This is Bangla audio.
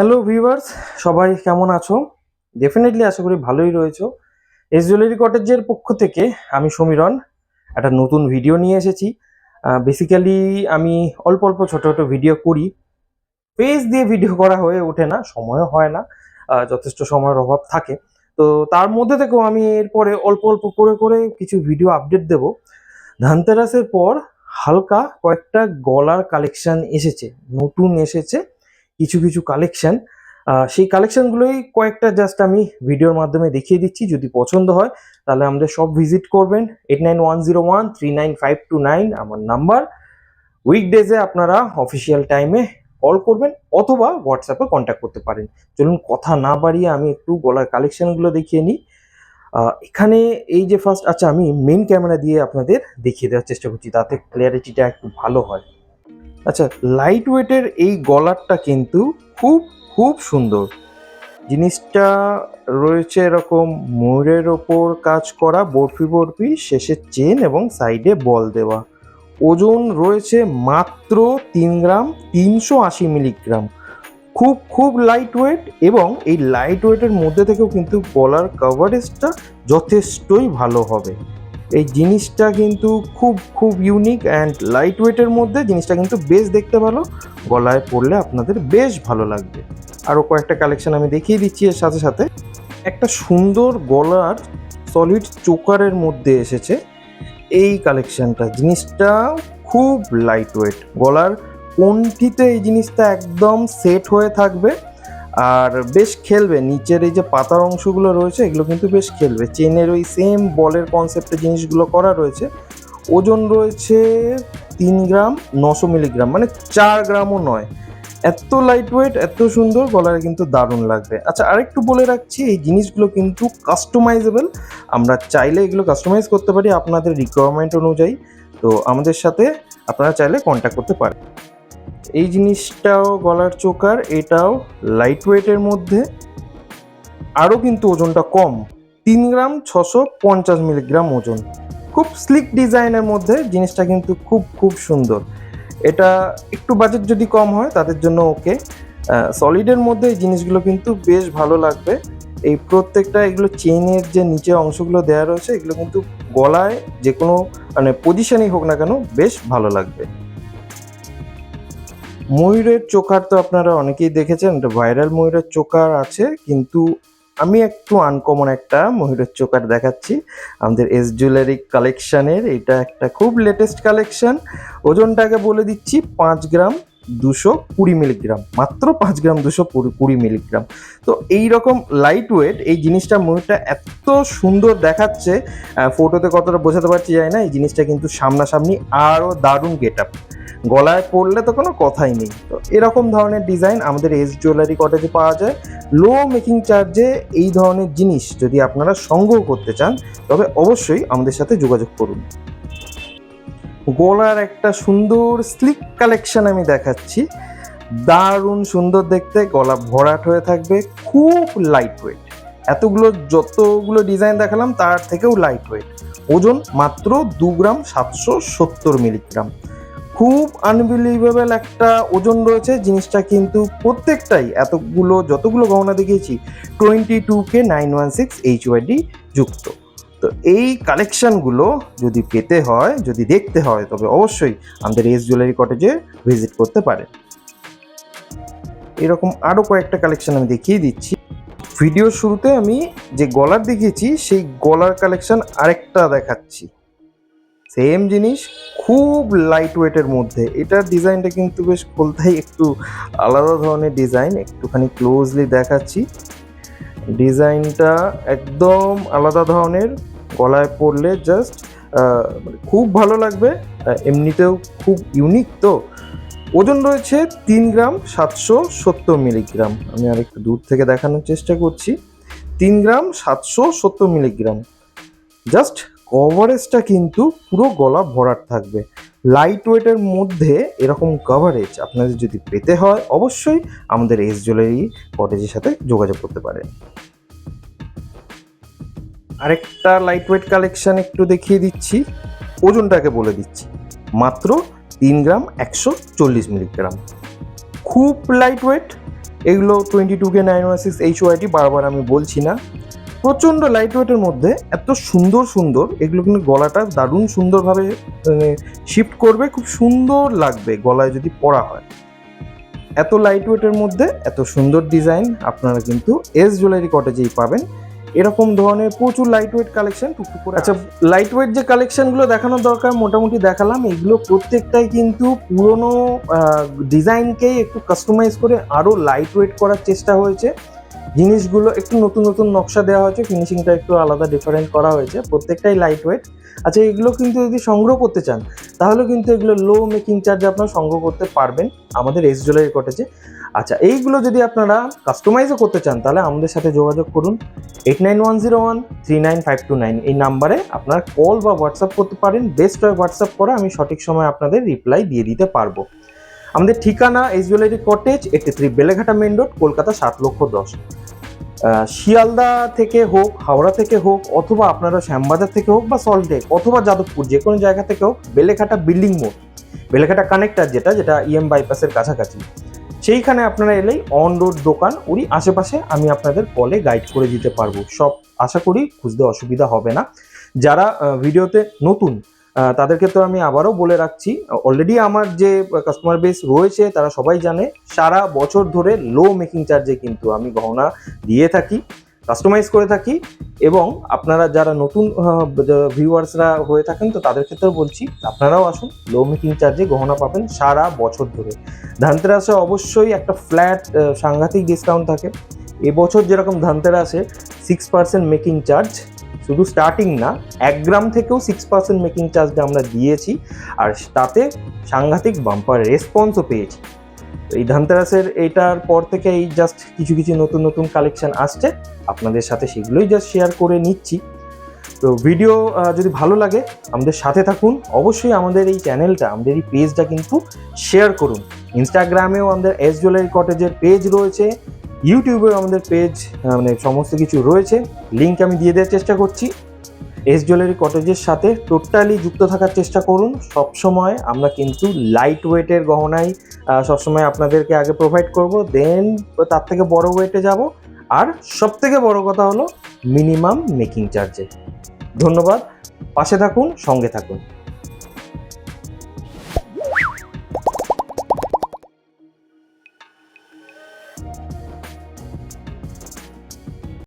হ্যালো ভিউয়ার্স সবাই কেমন আছো? ডেফিনেটলি আশা করি ভালোই রয়েছো। এস জুয়েলারি কটেজের পক্ষ থেকে আমি সমীরণ। একটা নতুন ভিডিও নিয়ে এসেছি। বেসিক্যালি আমি অল্প অল্প ছোট ছোট ভিডিও করি। পেজ দিয়ে ভিডিও করা হয়ে ওঠে না, সময়ও হয় না যথেষ্ট সময়ের অভাব থাকে। তো তার মধ্যে থেকেও আমি এরপরে অল্প অল্প করে করে কিছু ভিডিও আপডেট দেব। ধানতেরাসের পর হালকা কয়েকটা গলার কালেকশন এসেছে, নতুন এসেছে। কিছু কিছু কালেকশন সেই কালেকশনগুলোই কয়েকটা জাস্ট আমি ভিডিওর মাধ্যমে দেখিয়ে দিচ্ছি, যদি পছন্দ হয়, তাহলে আমাদের সব ভিজিট করবেন। Eight nine one zero one three nine five two nine আমার নাম্বার উইকডেজে আপনারা অফিসিয়াল টাইমে কল করবেন অথবা হোয়াটসঅ্যাপে কন্ট্যাক্ট করতে পারেন। চলুন কথা না বাড়িয়ে আমি একটু গলার কালেকশনগুলো দেখিয়ে নিই। এখানে এই যে ফার্স্ট আচ্ছা আমি মেন ক্যামেরা দিয়ে আপনাদের দেখিয়ে দেওয়ার চেষ্টা করছি, তাতে ক্লিয়ারিটিটা একটু ভালো হয়। আচ্ছা লাইট ওয়েটের এই গলারটা কিন্তু খুব খুব সুন্দর। জিনিসটা রয়েছে এরকম ময়ূরের ওপর কাজ করা বরফি বরফি, শেষে চেন এবং সাইডে বল দেওয়া। ওজন রয়েছে মাত্র তিন গ্রাম, তিনশো আশি মিলিগ্রাম। খুব খুব লাইট ওয়েট এবং এই লাইট ওয়েটের মধ্যে থেকেও কিন্তু গলার কভারেজটা যথেষ্টই ভালো হবে। এই জিনিসটা কিন্তু খুব খুব ইউনিক অ্যান্ড লাইট ওয়েটের মধ্যে জিনিসটা কিন্তু বেশ দেখতে ভালো। গলায় পরলে আপনাদের বেশ ভালো লাগবে। আরও কয়েকটা কালেকশন আমি দেখিয়ে দিচ্ছি এর সাথে সাথে। একটা সুন্দর গলার সলিড চোকারের মধ্যে এসেছে এই কালেকশনটা জিনিসটা খুব লাইট ওয়েট গলার কোনটিতে এই জিনিসটা একদম সেট হয়ে থাকবে আর বেশ খেলবে। নিচের এই যে পাতার অংশগুলো রয়েছে, এগুলো কিন্তু বেশ খেলবে। চেনের ওই সেম বলের কনসেপ্টে জিনিসগুলো করা রয়েছে। ওজন রয়েছে তিন গ্রাম নশো মিলিগ্রাম মানে চার গ্রামও নয়। এত লাইট ওয়েট এত সুন্দর গলায় কিন্তু দারুণ লাগবে। আচ্ছা আরেকটু বলে রাখছি, এই জিনিসগুলো কিন্তু কাস্টমাইজেবল আমরা চাইলে এগুলো কাস্টমাইজ করতে পারি আপনাদের রিকোয়ারমেন্ট অনুযায়ী। তো আমাদের সাথে আপনারা চাইলে কন্ট্যাক্ট করতে পারেন। এই জিনিসটাও গলার চোকার, এটাও লাইট ওয়েটের মধ্যে। আরও কিন্তু ওজনটা কম, তিন গ্রাম ছশো পঞ্চাশ মিলিগ্রাম ওজন। খুব স্লিক ডিজাইনের মধ্যে জিনিসটা কিন্তু খুব খুব সুন্দর। এটা একটু বাজেট যদি কম হয়, তাদের জন্য ওকে সলিডের মধ্যে এই জিনিসগুলো কিন্তু বেশ ভালো লাগবে। এই প্রত্যেকটা, এগুলো চেইনের যে নিচে অংশগুলো দেওয়া রয়েছে, এগুলো কিন্তু গলায় যে কোনো মানে পজিশনেই হোক না কেন, বেশ ভালো লাগবে। ময়ূরের চোকার তো আপনারা অনেকেই দেখেছেন ভাইরাল ময়ূরের চোকার আছে, কিন্তু আমি একটু আনকমন একটা ময়ূরের চোকার দেখাচ্ছি। আমাদের এস জুয়েলারি কালেকশানের এটা একটা খুব লেটেস্ট কালেকশান ওজনটাকে বলে দিচ্ছি পাঁচ গ্রাম দুশো কুড়ি মিলিগ্রাম, মাত্র পাঁচ গ্রাম দুশো কুড়ি মিলিগ্রাম। তো এই রকম লাইট ওয়েট এই জিনিসটা ময়ূরটা এত সুন্দর দেখাচ্ছে ফটোতে কতটা বোঝাতে পারছি যায় না, এই জিনিসটা কিন্তু সামনাসামনি আরও দারুণ গেট আপ গলায় পরলে তো কোনো কথাই নেই। তো এরকম ধরনের ডিজাইন আমাদের এস জুয়েলারি কটেজে পাওয়া যায়। লো মেকিং চার্জে এই ধরনের জিনিস যদি আপনারা সংগ্রহ করতে চান, তবে অবশ্যই আমাদের সাথে যোগাযোগ করুন। গলার একটা সুন্দর স্লিক কালেকশন আমি দেখাচ্ছি। দারুণ সুন্দর দেখতে, গলা ভরাট হয়ে থাকবে, খুব লাইট ওয়েট এতগুলো যতগুলো ডিজাইন দেখালাম, তার থেকেও লাইট ওয়েট ওজন মাত্র দু গ্রাম সাতশো সত্তর মিলিগ্রাম খুব আনবিলিভেবল একটা ওজন রয়েছে, জিনিসটা কিন্তু প্রত্যেকটাই, এতগুলো, যতগুলো গহনা দেখিয়েছি twenty two K nine one six H UID যুক্ত। এই কালেকশনগুলো যদি পেতে হয়, যদি দেখতে হয়, তবে অবশ্যই আমাদের এস জুয়েলারি কটেজে ভিজিট করতে পারেন এরকম আরও কয়েকটা কালেকশন আমি দেখিয়ে দিচ্ছি। ভিডিওর শুরুতে আমি যে গলার দেখিয়েছি, সেই গলার কালেকশন আরেকটা দেখাচ্ছি। সেম জিনিস, খুব লাইট ওয়েটের মধ্যে। এটার ডিজাইনটা কিন্তু বেশ বলতেই একটু আলাদা ধরনের ডিজাইন একটুখানি ক্লোজলি দেখাচ্ছি। ডিজাইনটা একদম আলাদা ধরনের। গলায় পরলে জাস্ট খুব ভালো লাগবে এমনিতেও খুব ইউনিক তো। ওজন রয়েছে তিন গ্রাম সাতশো সত্তর মিলিগ্রাম। আমি আর একটু দূর থেকে দেখানোর চেষ্টা করছি। তিন গ্রাম সাতশো সত্তর মিলিগ্রাম। জাস্ট কভারেজটা কিন্তু পুরো গলা ভরাট থাকবে। লাইট ওয়েটের মধ্যে এরকম কভারেজ আপনাদের যদি পেতে হয়, অবশ্যই আমাদের এস জুয়েলারি কটেজের সাথে যোগাযোগ করতে পারেন। আরেকটা লাইট ওয়েট কালেকশন একটু দেখিয়ে দিচ্ছি। ওজনটাকে বলে দিচ্ছি। মাত্র তিন গ্রাম একশো চল্লিশ মিলিগ্রাম। খুব লাইট ওয়েট এগুলো twenty two K nine one six H UID বারবার আমি বলছি না। প্রচণ্ড লাইট ওয়েটের মধ্যে এত সুন্দর সুন্দর, এগুলো কিন্তু গলাটা দারুণ সুন্দরভাবে শিফট করবে, খুব সুন্দর লাগবে গলায় যদি পরা হয়। এত লাইট ওয়েটের মধ্যে এত সুন্দর ডিজাইন আপনারা কিন্তু এস জুয়েলারি কটেজেই পাবেন। এরকম ধরনের প্রচুর লাইট ওয়েট কালেকশন টুকটুক করে আচ্ছা লাইট ওয়েট যে কালেকশনগুলো দেখানোর দরকার মোটামুটি দেখালাম এগুলো প্রত্যেকটাই কিন্তু পুরনো ডিজাইনকেই একটু কাস্টমাইজ করে আরও লাইট ওয়েট করার চেষ্টা হয়েছে। জিনিসগুলো একটু নতুন নতুন নকশা দেওয়া হয়েছে ফিনিশিংটা একটু আলাদা ডিফারেন্ট করা হয়েছে, প্রত্যেকটাই লাইট ওয়েট আচ্ছা এগুলো কিন্তু যদি সংগ্রহ করতে চান, তাহলে কিন্তু এগুলো লো মেকিং চার্জ আপনারা সংগ্রহ করতে পারবেন, আমাদের এস জুয়েলারি কটেজে আচ্ছা এইগুলো যদি আপনারা কাস্টমাইজও করতে চান, তাহলে আমাদের সাথে যোগাযোগ করুন। Eight nine one zero one three nine five two nine এই নাম্বারে আপনারা কল বা হোয়াটসঅ্যাপ করতে পারেন বেস্ট হয় হোয়াটসঅ্যাপ করে আমি সঠিক সময় আপনাদের রিপ্লাই দিয়ে দিতে পারব। আমাদের ঠিকানা S jewellery cottage eighty three Beleghata main road Kolkata সাত লক্ষ দশ। শিয়ালদা থেকে হোক, হাওড়া থেকে হোক, অথবা আপনারা শ্যামবাজার থেকে হোক বা সল্টলেক অথবা যাদবপুর, যে কোনো জায়গা থেকে হোক, বেলেঘাটা বিল্ডিং মোড় বেলেঘাটা কানেক্টার যেটা যেটা ইএম বাইপাসের কাছাকাছি। সেইখানে আপনারা এলেই অন রোড দোকান, ওরই আশেপাশে আমি আপনাদের কলে গাইড করে দিতে পারব। সব আশা করি খুঁজতে অসুবিধা হবে না। যারা ভিডিওতে নতুন তাদেরকে তো আমি আবারও বলে রাখছি অলরেডি আমার যে কাস্টমার বেস রয়েছে, তারা সবাই জানে, সারা বছর ধরে লো মেকিং চার্জে কিন্তু আমি গহনা দিয়ে থাকি কাস্টমাইজ করে থাকি এবং আপনারা যারা নতুন ভিউয়ার্সরা হয়ে থাকেন, তো তাদের ক্ষেত্রেও বলছি, আপনারাও আসুন লো মেকিং চার্জে গহনা পাবেন সারা বছর ধরে। ধানতেরাসে অবশ্যই একটা ফ্ল্যাট সাংঘাতিক ডিসকাউন্ট থাকে। এবছর যেরকম ধানতেরাসে সিক্স পার্সেন্ট মেকিং চার্জ শুধু স্টার্টিং না, এক গ্রাম থেকেও সিক্স পার্সেন্ট মেকিং চার্জটা আমরা দিয়েছি আর তাতে সাংঘাতিক বাম্পার রেসপন্সও পেয়েছি। এই ধানতেরাসের এইটার পর থেকে এই জাস্ট কিছু কিছু নতুন নতুন কালেকশন আসছে। আপনাদের সাথে সেগুলোই জাস্ট শেয়ার করে নিচ্ছি। তো ভিডিও যদি ভালো লাগে, আমাদের সাথে থাকুন। অবশ্যই আমাদের এই চ্যানেলটা আমাদের এই পেজটা কিন্তু শেয়ার করুন। ইনস্টাগ্রামেও আমাদের এস জুয়েলারি কটেজের পেজ রয়েছে। ইউটিউবেও আমাদের পেজ মানে সমস্ত কিছু রয়েছে। লিঙ্ক আমি দিয়ে দেওয়ার চেষ্টা করছি। এস জুয়েলারি কটেজের সাথে টোটালি যুক্ত থাকার চেষ্টা করুন। সবসময় আমরা কিন্তু লাইট ওয়েটের গহনাই সবসময় আপনাদেরকে আগে প্রোভাইড করব। দেন তার থেকে বড় ওয়েটে যাব। আর সব থেকে বড় কথা হলো মিনিমাম মেকিং চার্জে ধন্যবাদ। পাশে থাকুন, সঙ্গে থাকুন।